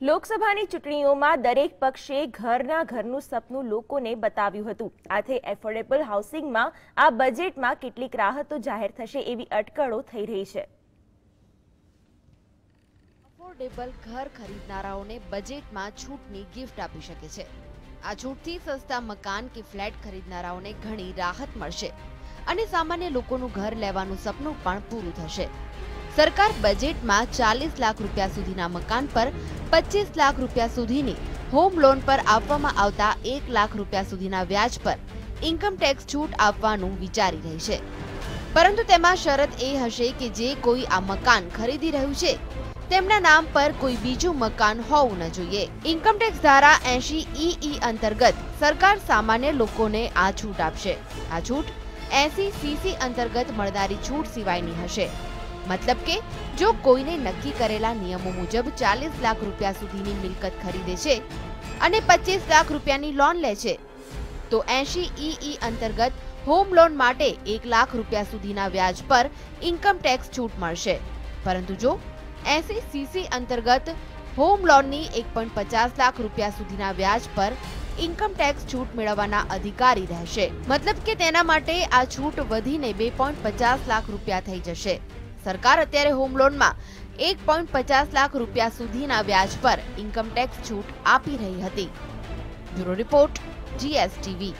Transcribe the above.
લોકસભાની ચૂંટણીઓમાં દરેક પક્ષે ઘરના ઘરનું સપનું લોકોને બતાવ્યું હતું. આથી એફોર્ડેબલ હાઉસિંગમાં આ બજેટમાં કેટલીક રાહતો જાહેર થશે એવી અટકળો થઈ રહી છે. અફોર્ડેબલ ઘર ખરીદનારાઓને બજેટમાં છૂટની ગિફ્ટ આપી શકે છે. આ છૂટથી સસ્તા મકાન કે ફ્લેટ ખરીદનારાઓને ઘણી રાહત મળશે અને સામાન્ય લોકોનું ઘર લેવાનું સપનું પણ પૂરું થશે. સરકાર બજેટમાં ચાલીસ લાખ રૂપિયા સુધીના મકાન પર પચીસ લાખ રૂપિયા સુધીની હોમ લોન પર આપવામાં આવતા એક લાખ રૂપિયા સુધીના વ્યાજ પર ઇન્કમ ટેક્સ છૂટ આપવાનું વિચારી રહી છે. પરંતુ તેમાં શરત એ હશે કે જે કોઈ આ મકાન ખરીદી રહ્યું છે, તેમના નામ પર કોઈ બીજું મકાન હોવું ન જોઈએ. ઇન્કમટેક્સ ધારા એસી ઈ અંતર્ગત સરકાર સામાન્ય લોકોને આ છૂટ આપશે. આ છૂટ એસી સીસી અંતર્ગત મળનારી છૂટ સિવાયની હશે. મતલબ કે જો કોઈને નક્કી કરેલા નિયમો મુજબ ચાલીસ લાખ રૂપિયા સુધીની મિલકત ખરીદે છે અને પચીસ લાખ રૂપિયાની લોન લે છે, તો એસી ઈ અંતર્ગત હોમ લોન માટે એક લાખ રૂપિયા સુધીના વ્યાજ પર ઇન્કમ ટેક્સ છૂટ મળશે. પરંતુ જો એસી સીસી અંતર્ગત હોમ લોનની એક પોઈન્ટ પચાસ લાખ રૂપિયા સુધીના વ્યાજ પર ઇન્કમ ટેક્સ છૂટ મેળવવાના અધિકારી રહેશે. મતલબ કે તેના માટે આ છૂટ વધીને બે લાખ રૂપિયા થઈ જશે. સરકાર અત્યારે હોમ લોનમાં એક પોઈન્ટ પચાસ લાખ રૂપિયા સુધીના વ્યાજ પર ઇન્કમટેક્સ છૂટ આપી રહી હતી. Bureau report GSTV